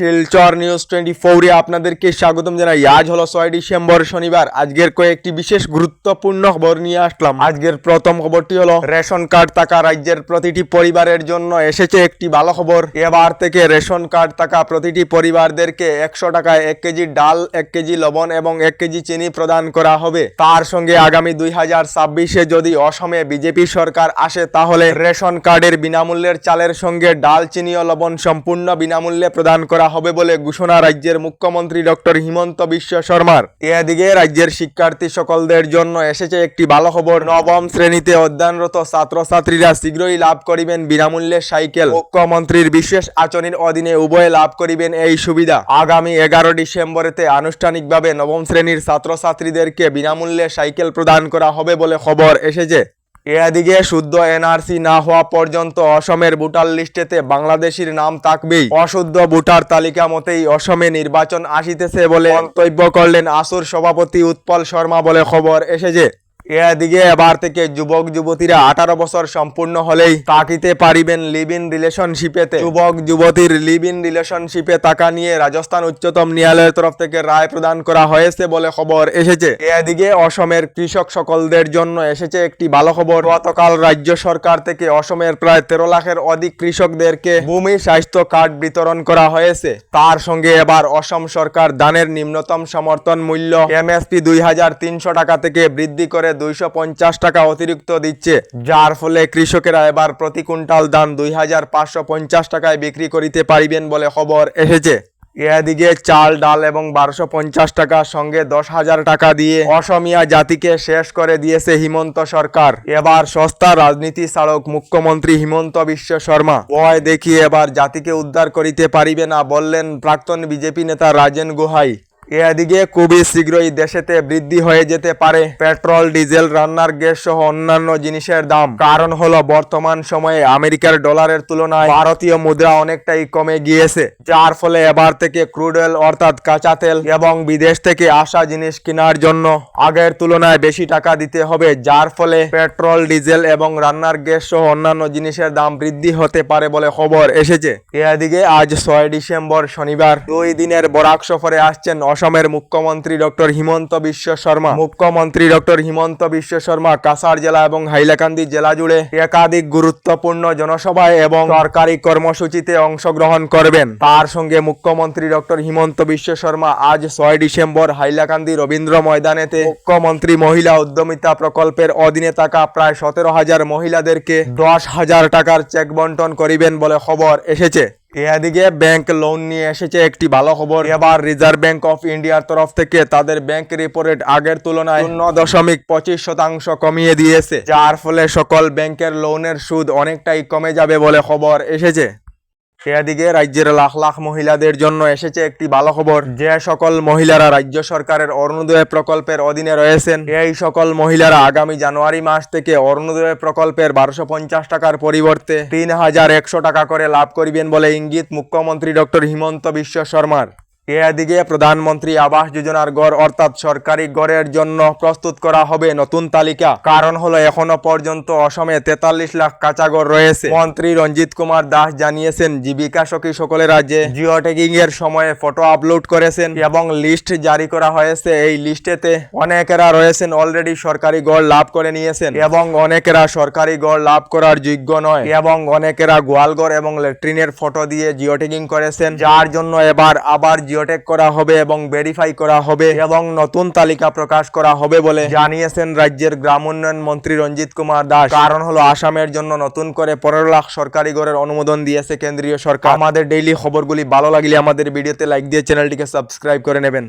Silchar news twenty ফোরে আপনাদেরকে স্বাগতম জানাই। আজ হলো ছয় ডিসেম্বর শনিবার। আজকের কয়েকটি বিশেষ গুরুত্বপূর্ণ খবর নিয়ে আসলাম। আজকের প্রথম খবরটি হলো, রেশন কার্ড থাকা রাজ্যের প্রতিটি পরিবারের জন্য এসেছে একটি ভালো খবর। এবার থেকে রেশন কার্ড থাকা প্রতিটি পরিবারদেরকে একশো টাকায় এক কেজি ডাল, এক কেজি লবণ এবং এক কেজি চিনি প্রদান করা হবে। তার সঙ্গে আগামী দুই হাজার ছাব্বিশে যদি অসমে বিজেপি সরকার আসে, তাহলে রেশন কার্ডের বিনামূল্যের চালের সঙ্গে ডাল, চিনি ও লবণ সম্পূর্ণ বিনামূল্যে প্রদান করা হবে বলে ঘোষণা রাজ্যের মুখ্যমন্ত্রী ডক্টর হিমন্ত বিশ্ব শর্মার। এদিকে রাজ্যের শিক্ষার্থী সকলদের জন্য এসেছে একটি ভালো খবর নবম শ্রেণীতে অধ্যয়নরত ছাত্রছাত্রীরা শীঘ্রই লাভ করিবেন বিনামূল্যে সাইকেল। মুখ্যমন্ত্রীর বিশেষ আচরণের অধীনে উভয়ে লাভ করিবেন এই সুবিধা। আগামী এগারো ডিসেম্বরেতে আনুষ্ঠানিকভাবে নবম শ্রেণির ছাত্রছাত্রীদেরকে বিনামূল্যে সাইকেল প্রদান করা হবে বলে খবর এসেছে। এদিকে শুদ্ধ এনআরসি না হওয়া পর্যন্ত অসমের ভোটার লিস্টেতে বাংলাদেশির নাম থাকবেই। অশুদ্ধ ভোটার তালিকা মতেই অসমে নির্বাচন আসিতেছে বলে মন্তব্য করলেন আসুর সভাপতি উৎপল শর্মা বলে খবর এসেছে। এদিকে এবার থেকে যুবক, যুবতীরা আঠারো বছর সম্পূর্ণ হলেই তাকিতে পারিবেন লিভ ইন রিলেশনশিপেতে। যুবক, যুবতীর লিভ ইন রিলেশনশিপে টাকা নিয়ে রাজস্থান উচ্চতম ন্যায়ালয়ের তরফ থেকে রায় প্রদান করা হয়েছে বলে খবর এসেছে। এদিকে অসমের কৃষক সকলদের জন্য এসেছে একটি ভালো খবর গতকাল রাজ্য সরকার থেকে অসমের প্রায় তেরো লাখের অধিক কৃষকদেরকে ভূমি স্বাস্থ্য কার্ড বিতরণ করা হয়েছে। তার সঙ্গে এবার অসম সরকার ধানের নিম্নতম সমর্থন মূল্য এমএসপি দুই হাজার তিনশো টাকা থেকে বৃদ্ধি করে দুইশো পঞ্চাশ টাকা অতিরিক্ত দিচ্ছে। যার ফলে কৃষকেরা এবার প্রতি কুইন্টাল ধান দুই হাজার পাঁচশো পঞ্চাশ টাকায় বিক্রি করিতে পারিবেন বলে খবর এসেছে। এদিকে চাল, ডাল এবং বারোশো পঞ্চাশ টাকার সঙ্গে দশ হাজার টাকা দিয়ে অসমিয়া জাতিকে শেষ করে দিয়েছে হিমন্ত সরকার। এবার সস্তা রাজনীতি ছাড়ক মুখ্যমন্ত্রী হিমন্ত বিশ্ব শর্মা। ভয় দেখি এবার জাতিকে উদ্ধার করিতে পারিবে না বললেন প্রাক্তন বিজেপি নেতা রাজেন গুহাই। এদিকে খুবই শীঘ্রই দেশেতে বৃদ্ধি হয়ে যেতে পারে। পেট্রোল, ডিজেল, রান্নার গ্যাস সহ অন্যান্য জিনিসের দাম। কারণ হলো, বর্তমান সময়ে আমেরিকার ডলারের তুলনায় ভারতীয় মুদ্রা অনেকটাই কমে গিয়েছে। যার ফলে এবার থেকে ক্রুড অয়েল অর্থাৎ কাঁচা তেল এবং বিদেশ থেকে আসা জিনিস কেনার জন্য আগের তুলনায় বেশি টাকা দিতে হবে। যার ফলে পেট্রোল, ডিজেল এবং রান্নার গ্যাস সহ অন্যান্য জিনিসের দাম বৃদ্ধি হতে পারে বলে খবর এসেছে। এদিকে আজ ছয় ডিসেম্বর শনিবার। দুই দিনের বরাক সফরে আসছেন অসমের মুখ্যমন্ত্রী ডক্টর হিমন্ত বিশ্ব শর্মা, মুখ্যমন্ত্রী ডক্টর হিমন্ত বিশ্ব শর্মা কাসার জেলা এবং হাইলাকান্দি জেলা জুড়ে একাধিক গুরুত্বপূর্ণ জনসভায় এবং সরকারি কর্মসূচিতে অংশগ্রহণ করবেন। তার সঙ্গে মুখ্যমন্ত্রী ডক্টর হিমন্ত বিশ্ব শর্মা আজ ছয় ডিসেম্বর হাইলাকান্দি রবীন্দ্র ময়দানেতে মুখ্যমন্ত্রী মহিলা উদ্যমিতা প্রকল্পের অধীনে থাকা প্রায় সতেরো হাজার মহিলাদেরকে দশ হাজার টাকার চেক বন্টন করিবেন বলে খবর এসেছে। এদিকে ব্যাংক লোন নিয়ে এসেছে একটি ভালো খবর। এবার রিজার্ভ ব্যাংক অফ ইন্ডিয়ার তরফ থেকে তাদের ব্যাংক রিপোর্ট আগের তুলনায় শূন্য দশমিক পঁচিশ শতাংশ কমিয়ে দিয়েছে, যার ফলে সকল ব্যাংকের লোনের সুদ অনেকটাই কমে যাবে বলে খবর এসেছে। এদিকে রাজ্যের লাখ লাখ মহিলাদের জন্য এসেছে একটি ভালো খবর। যে সকল মহিলারা রাজ্য সরকারের অরুণোদয় প্রকল্পের অধীনে রয়েছেন এই সকল মহিলারা আগামী জানুয়ারি মাস থেকে অরুণোদয় প্রকল্পের বারোশো পঞ্চাশ টাকার পরিবর্তে তিন হাজার একশো টাকা করে লাভ করিবেন বলে ইঙ্গিত মুখ্যমন্ত্রী ডক্টর হিমন্ত বিশ্ব শর্মার। এদিকে প্রধানমন্ত্রী আবাস যোজনার গড় অর্থাৎ সরকারি গড়ের জন্য প্রস্তুত করা হবে নতুন তালিকা। কারণ হলো, এখনও পর্যন্ত অসমে তেতাল্লিশ লাখ কাঁচা গড় রয়েছে। মন্ত্রী রঞ্জিত কুমার দাস জানিয়েছেন, জীবিকা সখী সকলেরা যে জিও ট্যাগিং এর সময়ে ফটো আপলোড করেছেন এবং লিস্ট জারি করা হয়েছে। এই লিস্টেতে অনেকেরা রয়েছেন, অলরেডি সরকারি গড় লাভ করে নিয়েছেন এবং অনেকেরা সরকারি গড় লাভ করার যোগ্য নয় এবং অনেকেরা গোয়ালগড় এবং ল্যাট্রিনের ফটো দিয়ে জিও ট্যাগিং করেছেন। যার জন্য এবার আবার জিওটেক করা হবে এবং ভেরিফাই করা হবে এবং নতুন তালিকা প্রকাশ করা হবে বলে জানিয়েছেন রাজ্যের গ্রাম উন্নয়ন মন্ত্রী রঞ্জিত কুমার দাস। কারণ হলো, আসামের জন্য নতুন করে পনেরো লাখ সরকারি গড়ের অনুমোদন দিয়েছে কেন্দ্রীয় সরকার। আমাদের ডেইলি খবরগুলি ভালো লাগলে আমাদের ভিডিওতে লাইক দিয়ে চ্যানেলটিকে সাবস্ক্রাইব করে নেবেন।